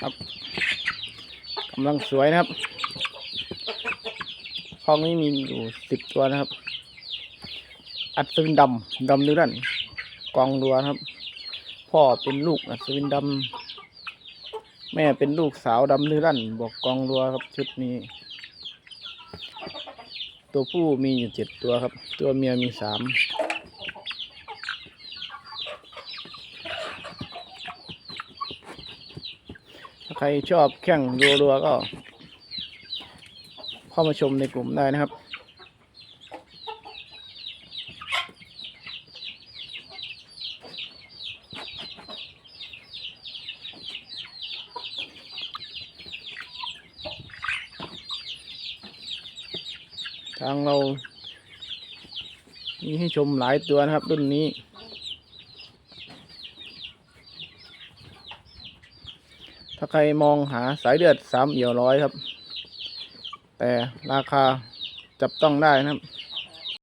ครับกำลังสวยนะครับคลองนี้มีอยู่สิบตัวนะครับ อัศวินดำดำนิรันกองรัวครับ พ่อเป็นลูกอัศวินดำแม่เป็นลูกสาวดำนิรันบอกกองรัวครับชุดนี้ ตัวผู้มีอยู่เจ็ดตัวครับ ตัวเมียมีสาม ถ้าใครชอบแข่งรัวๆก็ เข้ามาชมในกลุ่มได้นะครับทางเรา มีให้ชมหลายตัวนะครับ รุ่นนี้ ถ้าใครมองหาสายเลือดสามเอี่ยวร้อยครับ แต่ราคาจับต้องได้นะครับ